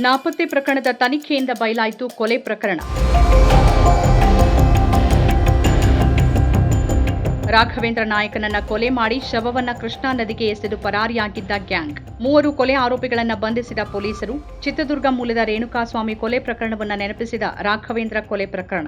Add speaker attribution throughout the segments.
Speaker 1: ನಾಪತ್ತೆ ಪ್ರಕರಣದ ತನಿಖೆಯಿಂದ ಬಯಲಾಯಿತು ಕೊಲೆ ಪ್ರಕರಣ. ರಾಘವೇಂದ್ರ ನಾಯಕನನ್ನ ಕೊಲೆ ಮಾಡಿ ಶವವನ್ನ ಕೃಷ್ಣಾ ನದಿಗೆ ಎಸೆದು ಪರಾರಿಯಾಗಿದ್ದ ಗ್ಯಾಂಗ್. ಮೂವರು ಕೊಲೆ ಆರೋಪಿಗಳನ್ನು ಬಂಧಿಸಿದ ಪೊಲೀಸರು ಚಿತ್ರದುರ್ಗ ಮೂಲದ ರೇಣುಕಾಸ್ವಾಮಿ ಕೊಲೆ ಪ್ರಕರಣವನ್ನ ನೆನಪಿಸಿದ ರಾಘವೇಂದ್ರ ಕೊಲೆ ಪ್ರಕರಣ.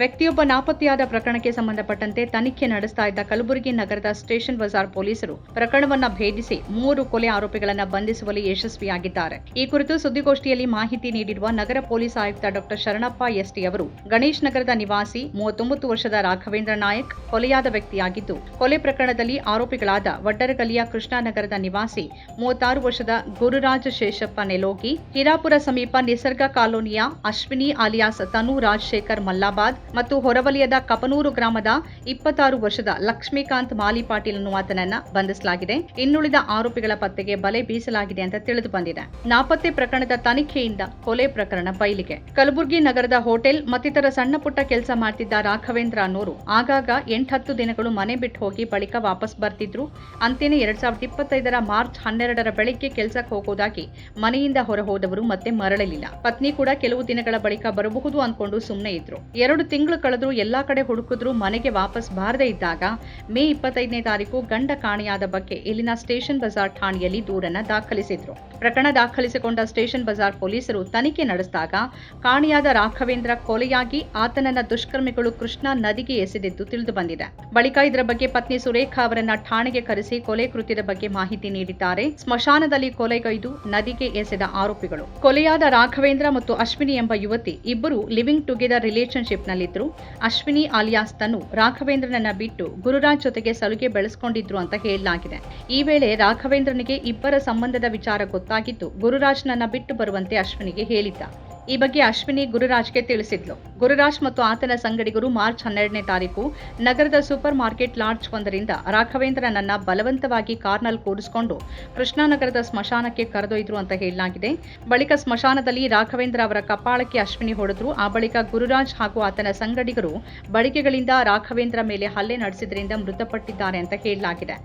Speaker 1: ವ್ಯಕ್ತಿಯೊಬ್ಬ ನಾಪತ್ತೆಯಾದ ಪ್ರಕರಣಕ್ಕೆ ಸಂಬಂಧಪಟ್ಟಂತೆ ತನಿಖೆ ನಡೆಸ್ತಾ ಇದ್ದ ಕಲಬುರಗಿ ನಗರದ ಸ್ಟೇಷನ್ ಬಜಾರ್ ಪೊಲೀಸರು ಪ್ರಕರಣವನ್ನ ಭೇದಿಸಿ ಮೂವರು ಕೊಲೆ ಆರೋಪಿಗಳನ್ನು ಬಂಧಿಸುವಲ್ಲಿ ಯಶಸ್ವಿಯಾಗಿದ್ದಾರೆ. ಈ ಕುರಿತು ಸುದ್ದಿಗೋಷ್ಠಿಯಲ್ಲಿ ಮಾಹಿತಿ ನೀಡಿರುವ ನಗರ ಪೊಲೀಸ್ ಆಯುಕ್ತ ಡಾಕ್ಟರ್ ಶರಣಪ್ಪ ಎಸ್ಟಿ ಅವರು, ಗಣೇಶ್ ನಗರದ ನಿವಾಸಿ ಮೂವತ್ತೊಂಬತ್ತು ವರ್ಷದ ರಾಘವೇಂದ್ರ ನಾಯಕ್ ಕೊಲೆಯಾದ ವ್ಯಕ್ತಿಯಾಗಿದ್ದು, ಕೊಲೆ ಪ್ರಕರಣದಲ್ಲಿ ಆರೋಪಿಗಳಾದ ವಡ್ಡರಗಲಿಯ ಕೃಷ್ಣಾನಗರದ ನಿವಾಸಿ ಮೂವತ್ತಾರು ವರ್ಷದ ಗುರುರಾಜ ಶೇಷಪ್ಪ ನೆಲೋಗಿ, ಹಿರಾಪುರ ಸಮೀಪ ನಿಸರ್ಗ ಕಾಲೋನಿಯ ಅಶ್ವಿನಿ ಅಲಿಯಾಸ್ ತನು, ರಾಜಶೇಖರ್ ಮಲ್ಲಾಬಾದ್ ಮತ್ತು ಹೊರವಲಯದ ಕಪನೂರು ಗ್ರಾಮದ ಇಪ್ಪತ್ತಾರು ವರ್ಷದ ಲಕ್ಷ್ಮೀಕಾಂತ್ ಮಾಲಿ ಪಾಟೀಲ್ ಅನ್ನುವಾತನನ್ನ ಬಂಧಿಸಲಾಗಿದೆ. ಇನ್ನುಳಿದ ಆರೋಪಿಗಳ ಪತ್ತೆಗೆ ಬಲೆ ಬೀಸಲಾಗಿದೆ ಅಂತ ತಿಳಿದು ಬಂದಿದೆ. ನಾಪತ್ತೆ ಪ್ರಕರಣದ ತನಿಖೆಯಿಂದ ಕೊಲೆ ಪ್ರಕರಣ ಬಯಲಿಗೆ. ಕಲಬುರಗಿ ನಗರದ ಹೋಟೆಲ್ ಮತ್ತಿತರ ಸಣ್ಣ ಪುಟ್ಟ ಕೆಲಸ ಮಾಡ್ತಿದ್ದ ರಾಘವೇಂದ್ರ ಅನ್ನೋರು ಆಗಾಗ ಎಂಟತ್ತು ದಿನಗಳು ಮನೆ ಬಿಟ್ಟು ಹೋಗಿ ಬಳಿಕ ವಾಪಸ್ ಬರ್ತಿದ್ರು. ಅಂತೇನೆ ಎರಡ್ ಸಾವಿರದ ಇಪ್ಪತ್ತೈದರ ಮಾರ್ಚ್ ಹನ್ನೆರಡರ ಬೆಳಿಗ್ಗೆ ಕೆಲಸಕ್ಕೆ ಹೋಗೋದಾಗಿ ಮನೆಯಿಂದ ಹೊರ ಹೋದವರು ಮತ್ತೆ ಮರಳಲಿಲ್ಲ. ಪತ್ನಿ ಕೂಡ ಕೆಲವು ದಿನಗಳ ಬಳಿಕ ಬರಬಹುದು ಅನ್ಕೊಂಡು ಸುಮ್ಮನೆ ಇದ್ರು. ಎರಡು ತಿಂಗಳು ಕಳೆದ್ರು ಎಲ್ಲಾ ಕಡೆ ಹುಡುಕಿದ್ರು ಮನೆಗೆ ವಾಪಸ್ ಬಾರದೇ ಇದ್ದಾಗ ಮೇ ಇಪ್ಪತ್ತೈದನೇ ತಾರೀಕು ಗಂಡ ಕಾಣೆಯಾದ ಬಗ್ಗೆ ಇಲ್ಲಿನ ಸ್ಟೇಷನ್ ಬಜಾರ್ ಠಾಣೆಯಲ್ಲಿ ದೂರನ್ನ ದಾಖಲಿಸಿದ್ರು. ಪ್ರಕರಣ ದಾಖಲಿಸಿಕೊಂಡ ಸ್ಟೇಷನ್ ಬಜಾರ್ ಪೊಲೀಸರು ತನಿಖೆ ನಡೆಸಿದಾಗ ಕಾಣೆಯಾದ ರಾಘವೇಂದ್ರ ಕೊಲೆಯಾಗಿ ಆತನನ್ನ ದುಷ್ಕರ್ಮಿಗಳು ಕೃಷ್ಣ ನದಿಗೆ ಎಸೆದಿದ್ದು ತಿಳಿದು ಬಂದಿದೆ. ಬಳಿಕ ಇದರ ಬಗ್ಗೆ ಪತ್ನಿ ಸುರೇಖಾ ಅವರನ್ನ ಠಾಣೆಗೆ ಕರೆಸಿ ಕೊಲೆ ಕೃತ್ಯದ ಬಗ್ಗೆ ಮಾಹಿತಿ ನೀಡಿದ್ದಾರೆ. ಸ್ಮಶಾನದಲ್ಲಿ ಕೊಲೆಗೈದು, ನದಿಗೆ ಎಸೆದ ಆರೋಪಿಗಳು. ಕೊಲೆಯಾದ ರಾಘವೇಂದ್ರ ಮತ್ತು ಅಶ್ವಿನಿ ಎಂಬ ಯುವತಿ ಇಬ್ಬರು ಲಿವಿಂಗ್ ಟುಗೆದರ್ ರಿಲೇಶನ್ಶಿಪ್ನಲ್ಲಿದ್ದರು ಅಶ್ವಿನಿ ಆಲಿಯಾಸ್ ತನು ರಾಘವೇಂದ್ರನನ್ನ ಬಿಟ್ಟು ಗುರುರಾಜ್ ಜೊತೆಗೆ ಸಲುಗೆ ಬೆಳೆಸ್ಕೊಂಡಿದ್ರು ಅಂತ ಹೇಳಲಾಗಿದೆ. ಈ ವೇಳೆ ರಾಘವೇಂದ್ರನಿಗೆ ಇಬ್ಬರ ಸಂಬಂಧದ ವಿಚಾರ ಗೊತ್ತಾಗಿದ್ದು ಗುರುರಾಜ್ನನ್ನ ಬಿಟ್ಟು ಬರುವಂತೆ ಅಶ್ವಿನಿಗೆ ಹೇಳಿದ್ದ. ಈ ಬಗ್ಗೆ ಅಶ್ವಿನಿ ಗುರುರಾಜ್ಗೆ ತಿಳಿಸಿದ್ಲು. ಗುರುರಾಜ್ ಮತ್ತು ಆತನ ಸಂಗಡಿಗರು ಮಾರ್ಚ್ ಹನ್ನೆರಡನೇ ತಾರೀಕು ನಗರದ ಸೂಪರ್ ಮಾರ್ಕೆಟ್ ಲಾಡ್ಜ್ ಒಂದರಿಂದ ರಾಘವೇಂದ್ರನನ್ನ ಬಲವಂತವಾಗಿ ಕಾರ್ನಲ್ಲಿ ಕೂಡಿಸಿಕೊಂಡು ಕೃಷ್ಣಾನಗರದ ಸ್ಮಶಾನಕ್ಕೆ ಕರೆದೊಯ್ದರು ಅಂತ ಹೇಳಲಾಗಿದೆ. ಬಳಿಕ ಸ್ಮಶಾನದಲ್ಲಿ ರಾಘವೇಂದ್ರ ಅವರ ಕಪಾಳಕ್ಕೆ ಅಶ್ವಿನಿ ಹೊಡೆದ್ರು. ಆ ಬಳಿಕ ಗುರುರಾಜ್ ಹಾಗೂ ಆತನ ಸಂಗಡಿಗರು ಬಳಿಕೆಗಳಿಂದ ರಾಘವೇಂದ್ರ ಮೇಲೆ ಹಲ್ಲೆ ನಡೆಸಿದ್ರಿಂದ ಮೃತಪಟ್ಟಿದ್ದಾರೆ ಅಂತ ಹೇಳಲಾಗಿದೆ.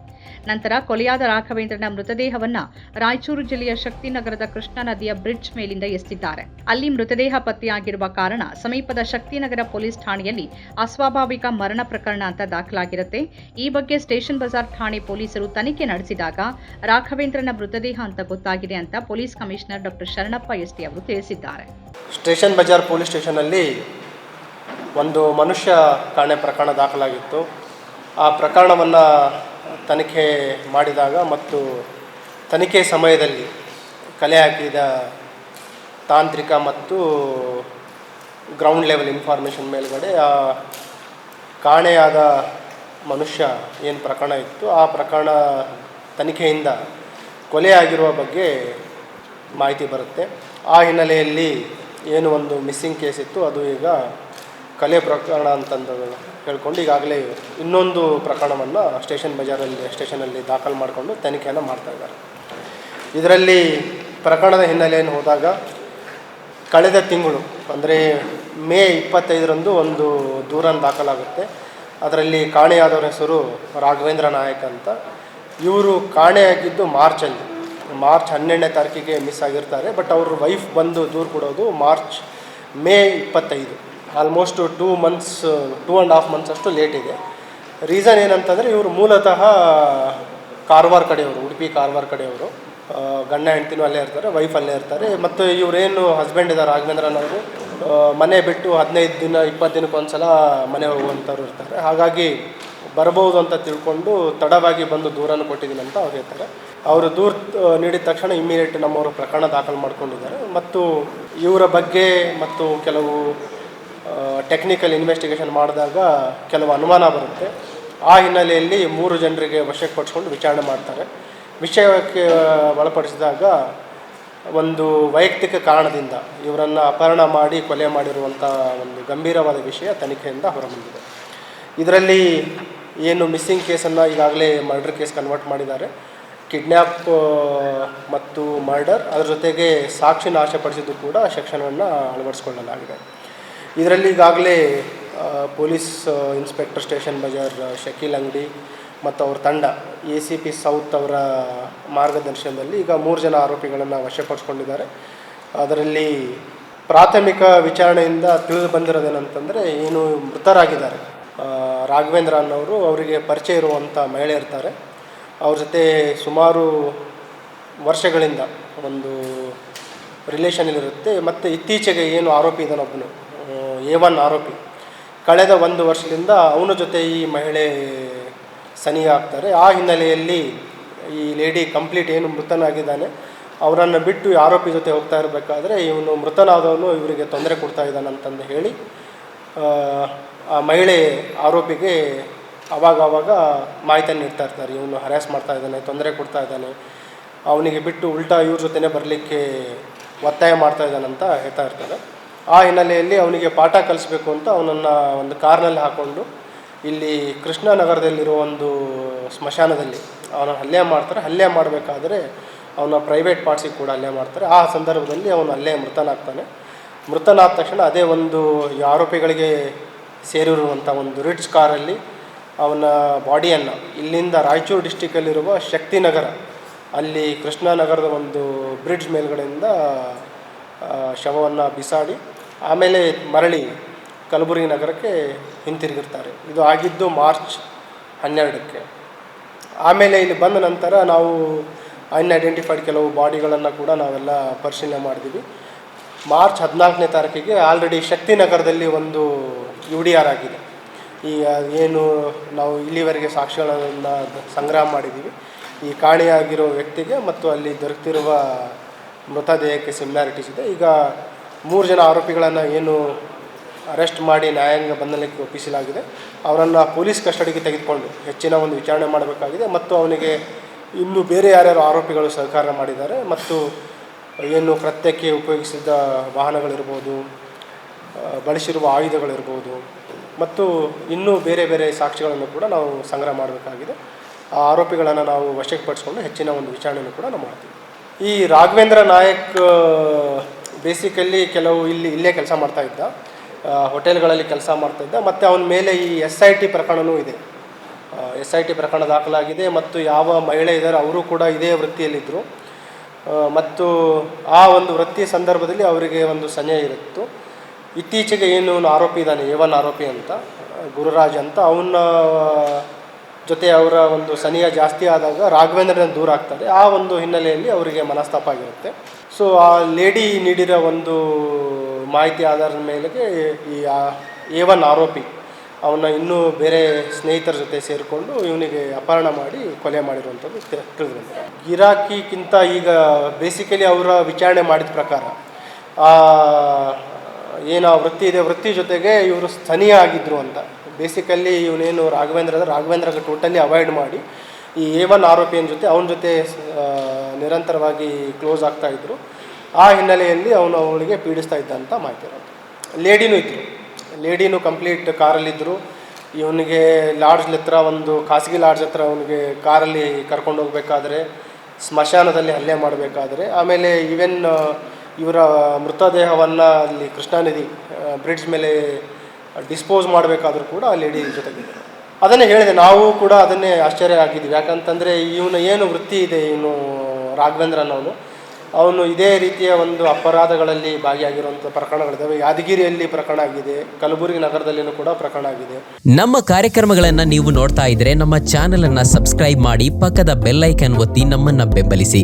Speaker 1: ನಂತರ ಕೊಲೆಯಾದ ರಾಘವೇಂದ್ರನ ಮೃತದೇಹವನ್ನ ರಾಯಚೂರು ಜಿಲ್ಲೆಯ ಶಕ್ತಿನಗರದ ಕೃಷ್ಣಾ ನದಿಯ ಬ್ರಿಡ್ಜ್ ಮೇಲಿಂದ ಎಸ್ತಿದ್ದಾರೆ ಅಲ್ಲಿ ಮೃತದೇಹ ಪತ್ತೆಯಾಗಿರುವ ಕಾರಣ ಸಮೀಪದ ಶಕ್ತಿನಗರ ಪೊಲೀಸ್ ಠಾಣೆಯಲ್ಲಿ ಅಸ್ವಾಭಾವಿಕ ಮರಣ ಪ್ರಕರಣ ಅಂತ ದಾಖಲಾಗಿರುತ್ತೆ. ಈ ಬಗ್ಗೆ ಸ್ಟೇಷನ್ ಬಜಾರ್ ಠಾಣೆ ಪೊಲೀಸರು ತನಿಖೆ ನಡೆಸಿದಾಗ ರಾಘವೇಂದ್ರನ ಮೃತದೇಹ ಅಂತ ಗೊತ್ತಾಗಿದೆ ಅಂತ police commissioner doctor Sharanappa S T ಅವರು ತಿಳಿಸಿದ್ದಾರೆ.
Speaker 2: ಸ್ಟೇಷನ್ ಬಜಾರ್ ಪೊಲೀಸ್ ಸ್ಟೇಷನಲ್ಲಿ ಒಂದು ಮನುಷ್ಯ ಕಾಣೆ ಪ್ರಕರಣ ದಾಖಲಾಗಿತ್ತು. ಆ ಪ್ರಕರಣವನ್ನು ತನಿಖೆ ಮಾಡಿದಾಗ ಮತ್ತು ತನಿಖೆ ಸಮಯದಲ್ಲಿ ಕಲೆ ಹಾಕಿದ ತಾಂತ್ರಿಕ ಮತ್ತು ಗ್ರೌಂಡ್ ಲೆವೆಲ್ ಇನ್ಫಾರ್ಮೇಷನ್ ಮೇಲುಗಡೆ, ಆ ಕಾಣೆಯಾದ ಮನುಷ್ಯ ಏನು ಪ್ರಕರಣ ಇತ್ತು, ಆ ಪ್ರಕರಣ ತನಿಖೆಯಿಂದ ಕೊಲೆಯಾಗಿರುವ ಬಗ್ಗೆ ಮಾಹಿತಿ ಬರುತ್ತೆ. ಆ ಹಿನ್ನೆಲೆಯಲ್ಲಿ ಏನು ಒಂದು ಮಿಸ್ಸಿಂಗ್ ಕೇಸ್ ಇತ್ತು, ಅದು ಈಗ ಕಲೆ ಪ್ರಕರಣ ಅಂತಂದು ಹೇಳ್ಕೊಂಡು ಈಗಾಗಲೇ ಇನ್ನೊಂದು ಪ್ರಕರಣವನ್ನು ಸ್ಟೇಷನ್ ಬಜಾರಲ್ಲಿ, ಸ್ಟೇಷನಲ್ಲಿ ದಾಖಲು ಮಾಡಿಕೊಂಡು ತನಿಖೆಯನ್ನು ಮಾಡ್ತಾ ಇದ್ದಾರೆ. ಇದರಲ್ಲಿ ಪ್ರಕರಣದ ಹಿನ್ನೆಲೆಯನ್ನು ಹೋದಾಗ ಕಳೆದ ತಿಂಗಳು, ಅಂದರೆ ಮೇ ಇಪ್ಪತ್ತೈದರಂದು ಒಂದು ದೂರನ್ನು ದಾಖಲಾಗುತ್ತೆ. ಅದರಲ್ಲಿ ಕಾಣೆಯಾದವರ ಹೆಸರು ರಾಘವೇಂದ್ರ ನಾಯಕ್ ಅಂತ. ಇವರು ಕಾಣೆಯಾಗಿದ್ದು ಮಾರ್ಚಲ್ಲಿ. ಮಾರ್ಚ್ ಹನ್ನೆರಡನೇ ತಾರೀಕಿಗೆ ಮಿಸ್ ಆಗಿರ್ತಾರೆ, ಬಟ್ ಅವ್ರ ವೈಫ್ ಬಂದು ದೂರು ಕೊಡೋದು ಮಾರ್ಚ್ ಮೇ ಇಪ್ಪತ್ತೈದು. Almost two months, two and half months ಅಷ್ಟು ಲೇಟ್ ಇದೆ. ರೀಸನ್ ಏನಂತಂದರೆ ಇವರು ಮೂಲತಃ ಕಾರವಾರ ಕಡೆಯವರು, ಉಡುಪಿ ಕಾರವಾರ ಕಡೆಯವರು. ಗಂಡ ಹೆಂಡ್ತಿನೂ ಅಲ್ಲೇ ಇರ್ತಾರೆ ವೈಫ್ ಅಲ್ಲೇ ಇರ್ತಾರೆ. ಮತ್ತು ಇವರೇನು ಹಸ್ಬೆಂಡ್ ಇದ್ದಾರೆ ರಾಘವೇಂದ್ರ ಅನ್ನೋರು ಮನೆ ಬಿಟ್ಟು ಹದಿನೈದು ದಿನ, ಇಪ್ಪತ್ತು ದಿನಕ್ಕೆ ಒಂದ್ಸಲ ಮನೆ ಹೋಗುವಂಥವ್ರು ಇರ್ತಾರೆ. ಹಾಗಾಗಿ ಬರಬಹುದು ಅಂತ ತಿಳ್ಕೊಂಡು ತಡವಾಗಿ ಬಂದು ದೂರನ್ನು ಕೊಟ್ಟಿದ್ದೀನಿ ಅಂತ ಅವ್ರು ಹೇಳ್ತಾರೆ. ಅವರು ದೂರ ನೀಡಿದ ತಕ್ಷಣ ಇಮ್ಮಿಡಿಯೇಟ್ ನಮ್ಮವರು ಪ್ರಕರಣ ದಾಖಲು ಮಾಡ್ಕೊಂಡಿದ್ದಾರೆ. ಮತ್ತು ಇವರ ಬಗ್ಗೆ ಮತ್ತು ಕೆಲವು ಟೆಕ್ನಿಕಲ್ ಇನ್ವೆಸ್ಟಿಗೇಷನ್ ಮಾಡಿದಾಗ ಕೆಲವು ಅನುಮಾನ ಬರುತ್ತೆ. ಆ ಹಿನ್ನೆಲೆಯಲ್ಲಿ ಮೂರು ಜನರಿಗೆ ವಶಕ್ಕೆ ಪಡಿಸ್ಕೊಂಡು ವಿಚಾರಣೆ ಮಾಡ್ತಾರೆ. ವಿಷಯಕ್ಕೆ ಒಳಪಡಿಸಿದಾಗ ಒಂದು ವೈಯಕ್ತಿಕ ಕಾರಣದಿಂದ ಇವರನ್ನು ಅಪಹರಣ ಮಾಡಿ ಕೊಲೆ ಮಾಡಿರುವಂಥ ಒಂದು ಗಂಭೀರವಾದ ವಿಷಯ ತನಿಖೆಯಿಂದ ಹೊರಬಂದಿದೆ. ಇದರಲ್ಲಿ ಏನು ಮಿಸ್ಸಿಂಗ್ ಕೇಸನ್ನು ಈಗಾಗಲೇ ಮರ್ಡರ್ ಕೇಸ್ ಕನ್ವರ್ಟ್ ಮಾಡಿದ್ದಾರೆ. ಕಿಡ್ನ್ಯಾಪ್ ಮತ್ತು ಮರ್ಡರ್, ಅದರ ಜೊತೆಗೆ ಸಾಕ್ಷಿ ನಾಶಪಡಿಸಿದ್ದು ಕೂಡ ಶಿಕ್ಷಣವನ್ನು ಅಳವಡಿಸ್ಕೊಳ್ಳಲಾಗಿದೆ. ಇದರಲ್ಲಿ ಈಗಾಗಲೇ police inspector station Bazar Shakeel Angadi ಮತ್ತು ಅವ್ರ ತಂಡ, ಎ ಸಿ ಪಿ ಸೌತ್ ಅವರ ಮಾರ್ಗದರ್ಶನದಲ್ಲಿ ಈಗ ಮೂರು ಜನ ಆರೋಪಿಗಳನ್ನು ವಶಪಡಿಸ್ಕೊಂಡಿದ್ದಾರೆ. ಅದರಲ್ಲಿ ಪ್ರಾಥಮಿಕ ವಿಚಾರಣೆಯಿಂದ ತಿಳಿದು ಬಂದಿರೋದೇನಂತಂದರೆ, ಏನು ಮೃತರಾಗಿದ್ದಾರೆ. ರಾಘವೇಂದ್ರ ಅನ್ನೋರು ಅವರಿಗೆ ಪರಿಚಯ ಇರುವಂಥ ಮಹಿಳೆ ಇರ್ತಾರೆ. ಅವ್ರ ಜೊತೆ ಸುಮಾರು ವರ್ಷಗಳಿಂದ ಒಂದು ರಿಲೇಷನಲ್ಲಿರುತ್ತೆ ಮತ್ತು ಇತ್ತೀಚೆಗೆ ಏನು ಆರೋಪಿ ಇದ್ದಾನೊಬ್ಬನು ಎ ಒನ್ ಆರೋಪಿ. ಕಳೆದ ಒಂದು ವರ್ಷದಿಂದ ಅವನ ಜೊತೆ ಈ ಮಹಿಳೆ ಸನಿಹ ಆಗ್ತಾರೆ ಆ ಹಿನ್ನೆಲೆಯಲ್ಲಿ ಈ ಲೇಡಿ ಕಂಪ್ಲೀಟ್ ಏನು ಮೃತನಾಗಿದ್ದಾನೆ. ಅವರನ್ನು ಬಿಟ್ಟು ಆರೋಪಿ ಜೊತೆ ಹೋಗ್ತಾ ಇರಬೇಕಾದ್ರೆ ಇವನು ಮೃತನಾದವನು ಇವರಿಗೆ ತೊಂದರೆ ಕೊಡ್ತಾ ಇದ್ದಾನಂತಂದು ಹೇಳಿ ಆ, ಮಹಿಳೆ ಆರೋಪಿಗೆ ಆವಾಗ ಮಾಹಿತಿಯನ್ನು ನೀಡ್ತಾ ಇರ್ತಾರೆ. ಇವನು ಹರ್ಯಾಸ್ ಮಾಡ್ತಾ ಇದ್ದಾನೆ ತೊಂದರೆ ಕೊಡ್ತಾ ಇದ್ದಾನೆ. ಅವನಿಗೆ ಬಿಟ್ಟು ಉಲ್ಟಾ ಇವ್ರ ಜೊತೆನೇ ಬರಲಿಕ್ಕೆ ಒತ್ತಾಯ ಮಾಡ್ತಾ ಇದ್ದಾನಂತ ಹೇಳ್ತಾ ಇರ್ತಾರೆ. ಆ ಹಿನ್ನೆಲೆಯಲ್ಲಿ ಅವನಿಗೆ ಪಾಠ ಕಲಿಸ್ಬೇಕು ಅಂತ ಅವನನ್ನು ಒಂದು ಕಾರ್ನಲ್ಲಿ ಹಾಕ್ಕೊಂಡು ಇಲ್ಲಿ ಕೃಷ್ಣನಗರದಲ್ಲಿರೋ ಒಂದು ಸ್ಮಶಾನದಲ್ಲಿ ಅವನ ಹಲ್ಲೆ ಮಾಡ್ತಾರೆ. ಹಲ್ಲೆ ಮಾಡಬೇಕಾದ್ರೆ ಅವನ ಪ್ರೈವೇಟ್ ಪಾರ್ಟ್ಸಿಗೆ ಕೂಡ ಹಲ್ಲೆ ಮಾಡ್ತಾರೆ. ಆ ಸಂದರ್ಭದಲ್ಲಿ ಅವನು ಅಲ್ಲೇ ಮೃತನಾಗ್ತಾನೆ. ಮೃತನಾದ ತಕ್ಷಣ ಅದೇ ಒಂದು ಆರೋಪಿಗಳಿಗೆ ಸೇರಿರುವಂಥ ಒಂದು ರಿಡ್ಸ್ ಕಾರಲ್ಲಿ ಅವನ ಬಾಡಿಯನ್ನು ಇಲ್ಲಿಂದ ರಾಯಚೂರು ಡಿಸ್ಟಿಕಲ್ಲಿರುವ ಶಕ್ತಿನಗರ ಅಲ್ಲಿ ಕೃಷ್ಣನಗರದ ಒಂದು ಬ್ರಿಡ್ಜ್ ಮೇಲ್ಗಡೆಯಿಂದ ಶವವನ್ನು ಬಿಸಾಡಿ, ಆಮೇಲೆ ಮರಳಿ ಕಲಬುರಗಿ ನಗರಕ್ಕೆ ಹಿಂತಿರುಗಿರ್ತಾರೆ. ಇದು ಆಗಿದ್ದು ಮಾರ್ಚ್ ಹನ್ನೆರಡಕ್ಕೆ. ಆಮೇಲೆ ಇಲ್ಲಿ ಬಂದ ನಂತರ ನಾವು ಅನ್ಐಡೆಂಟಿಫೈಡ್ ಕೆಲವು ಬಾಡಿಗಳನ್ನು ಕೂಡ ನಾವೆಲ್ಲ ಪರಿಶೀಲನೆ ಮಾಡಿದ್ವಿ. ಮಾರ್ಚ್ ಹದಿನಾಲ್ಕನೇ ತಾರೀಕಿಗೆ ಆಲ್ರೆಡಿ ಶಕ್ತಿನಗರದಲ್ಲಿ ಒಂದು ಯು ಡಿ ಆರ್ ಆಗಿದೆ. ಈ ಏನು ನಾವು ಇಲ್ಲಿವರೆಗೆ ಸಾಕ್ಷಿಗಳನ್ನು ಸಂಗ್ರಹ ಮಾಡಿದ್ದೀವಿ. ಈ ಕಾಣೆಯಾಗಿರೋ ವ್ಯಕ್ತಿಗೆ ಮತ್ತು ಅಲ್ಲಿ ದೊರೆತಿರುವ ಮೃತದೇಹಕ್ಕೆ ಸಿಮಿಲಾರಿಟೀಸ್ ಇದೆ. ಈಗ ಮೂರು ಜನ ಆರೋಪಿಗಳನ್ನು ಏನು ಅರೆಸ್ಟ್ ಮಾಡಿ ನ್ಯಾಯಾಂಗ ಬಂಧನಕ್ಕೆ ಒಪ್ಪಿಸಲಾಗಿದೆ. ಅವರನ್ನು ಪೊಲೀಸ್ ಕಸ್ಟಡಿಗೆ ತೆಗೆದುಕೊಂಡು ಹೆಚ್ಚಿನ ಒಂದು ವಿಚಾರಣೆ ಮಾಡಬೇಕಾಗಿದೆ ಮತ್ತು ಅವನಿಗೆ ಇನ್ನು ಬೇರೆ ಯಾರ್ಯಾರು ಆರೋಪಿಗಳು ಸಹಕಾರ ಮಾಡಿದ್ದಾರೆ ಮತ್ತು ಏನು ಕೃತ್ಯಕ್ಕೆ ಉಪಯೋಗಿಸಿದ ವಾಹನಗಳಿರ್ಬೋದು ಬಳಸಿರುವ ಆಯುಧಗಳಿರ್ಬೋದು ಮತ್ತು ಇನ್ನೂ ಬೇರೆ ಬೇರೆ ಸಾಕ್ಷಿಗಳನ್ನು ಕೂಡ ನಾವು ಸಂಗ್ರಹ ಮಾಡಬೇಕಾಗಿದೆ. ಆ ಆರೋಪಿಗಳನ್ನು ನಾವು ವಶಕ್ಕೆ ಪಡಿಸ್ಕೊಂಡು ಹೆಚ್ಚಿನ ಒಂದು ವಿಚಾರಣೆಯನ್ನು ಕೂಡ ನಾವು ಮಾಡ್ತೀವಿ. ಈ ರಾಘವೇಂದ್ರ ನಾಯಕ್ ಬೇಸಿಕಲ್ಲಿ ಕೆಲವು ಇಲ್ಲಿ ಇಲ್ಲೇ ಕೆಲಸ ಮಾಡ್ತಾ ಇದ್ದ. ಹೋಟೆಲ್ಗಳಲ್ಲಿ ಕೆಲಸ ಮಾಡ್ತಾ ಇದ್ದ. ಮತ್ತು ಅವನ ಮೇಲೆ ಈ ಎಸ್ ಐ ಟಿ ಪ್ರಕರಣವೂ ಇದೆ. ಎಸ್ ಐ ಟಿ ಪ್ರಕರಣ ದಾಖಲಾಗಿದೆ ಮತ್ತು ಯಾವ ಮಹಿಳೆ ಇದ್ದಾರೆ ಅವರು ಕೂಡ ಇದೇ ವೃತ್ತಿಯಲ್ಲಿದ್ದರು. ಮತ್ತು ಆ ಒಂದು ವೃತ್ತಿಯ ಸಂದರ್ಭದಲ್ಲಿ ಅವರಿಗೆ ಒಂದು ಸನ್ನೆ ಇರುತ್ತು ಇತ್ತೀಚೆಗೆ ಏನು ಆರೋಪಿ ಇದ್ದಾನೆ ಒನ್ ಆರೋಪಿ ಅಂತ, ಗುರುರಾಜ್ ಅಂತ, ಅವನ ಜೊತೆ ಅವರ ಒಂದು ಸನಿಹ ಜಾಸ್ತಿ ಆದಾಗ ರಾಘವೇಂದ್ರನ ದೂರ ಆಗ್ತದೆ ಆ ಒಂದು ಹಿನ್ನೆಲೆಯಲ್ಲಿ ಅವರಿಗೆ ಮನಸ್ತಾಪ ಆಗಿರುತ್ತೆ. ಸೊ ಆ ಲೇಡಿ ನೀಡಿರೋ ಒಂದು ಮಾಹಿತಿ ಆಧಾರದ ಮೇಲೆಗೆ ಈ ಎ ಒನ್ ಆರೋಪಿ ಅವನ್ನ ಇನ್ನೂ ಬೇರೆ ಸ್ನೇಹಿತರ ಜೊತೆ ಸೇರಿಕೊಂಡು ಇವನಿಗೆ ಅಪಹರಣ ಮಾಡಿ ಕೊಲೆ ಮಾಡಿರುವಂಥದ್ದು ತಿಳಿದು ಗಿರಾಕಿಗಿಂತ ಈಗ ಬೇಸಿಕಲಿ ಅವರ ವಿಚಾರಣೆ ಮಾಡಿದ ಪ್ರಕಾರ ಏನು ವೃತ್ತಿ ಇದೆ, ವೃತ್ತಿ ಜೊತೆಗೆ ಇವರು ಸ್ಥನೀಯ ಆಗಿದ್ದರು ಅಂತ. ಬೇಸಿಕಲಿ ಇವನೇನು ರಾಘವೇಂದ್ರ ಅಂದರೆ ರಾಘವೇಂದ್ರಗೆ ಟೋಟಲಿ ಅವಾಯ್ಡ್ ಮಾಡಿ ಈ ಎ ಒನ್ ಜೊತೆ ಅವನ ಜೊತೆ ನಿರಂತರವಾಗಿ ಕ್ಲೋಸ್ ಆಗ್ತಾ ಇದ್ರು. ಆ ಹಿನ್ನೆಲೆಯಲ್ಲಿ ಅವನು ಅವಳಿಗೆ ಪೀಡಿಸ್ತಾ ಇದ್ದ ಅಂತ ಮಾಹಿತಿ ಇರೋದು. ಲೇಡಿನೂ ಇದ್ದರು ಲೇಡಿನೂ ಕಂಪ್ಲೀಟ್ ಕಾರಲ್ಲಿದ್ದರು ಇವನಿಗೆ ಲಾಡ್ಜ್ ಹತ್ರ ಒಂದು, ಖಾಸಗಿ ಲಾಡ್ಜ್ ಹತ್ರ ಅವನಿಗೆ ಕಾರಲ್ಲಿ ಕರ್ಕೊಂಡು ಹೋಗಬೇಕಾದ್ರೆ, ಸ್ಮಶಾನದಲ್ಲಿ ಹಲ್ಲೆ ಮಾಡಬೇಕಾದ್ರೆ, ಆಮೇಲೆ ಈವೆನ್ ಇವರ ಮೃತದೇಹವನ್ನು ಅಲ್ಲಿ ಕೃಷ್ಣಾ ನದಿ ಬ್ರಿಡ್ಜ್ ಮೇಲೆ ಡಿಸ್ಪೋಸ್ ಮಾಡಬೇಕಾದ್ರೂ ಕೂಡ ಆ ಲೇಡಿ ಜೊತೆಗಿದ್ದರು ಅದನ್ನೇ ಹೇಳಿದೆ, ನಾವು ಕೂಡ ಅದನ್ನೇ ಆಶ್ಚರ್ಯ ಆಗಿದ್ದೀವಿ. ಯಾಕಂತಂದರೆ ಇವನು ಏನು ವೃತ್ತಿ ಇದೆ, ಇವನು ರಾಘವೇಂದ್ರ ಅನ್ನೋನು ಅವನು ಇದೇ ರೀತಿಯ ಒಂದು ಅಪರಾಧಗಳಲ್ಲಿ ಭಾಗಿಯಾಗಿರುವಂತಹ ಪ್ರಕರಣಗಳಿದ್ದಾವೆ ಯಾದಗಿರಿಯಲ್ಲಿ ಪ್ರಕರಣ ಆಗಿದೆ, ಕಲಬುರಗಿ ನಗರದಲ್ಲಿನೂ ಕೂಡ ಪ್ರಕರಣ ಆಗಿದೆ.
Speaker 3: ನಮ್ಮ ಕಾರ್ಯಕ್ರಮಗಳನ್ನ ನೀವು ನೋಡ್ತಾ ಇದ್ರೆ ನಮ್ಮ ಚಾನೆಲ್ ಅನ್ನ ಸಬ್ಸ್ಕ್ರೈಬ್ ಮಾಡಿ ಪಕ್ಕದ ಬೆಲ್ಲೈಕನ್ ಒತ್ತಿ ನಮ್ಮನ್ನ ಬೆಂಬಲಿಸಿ.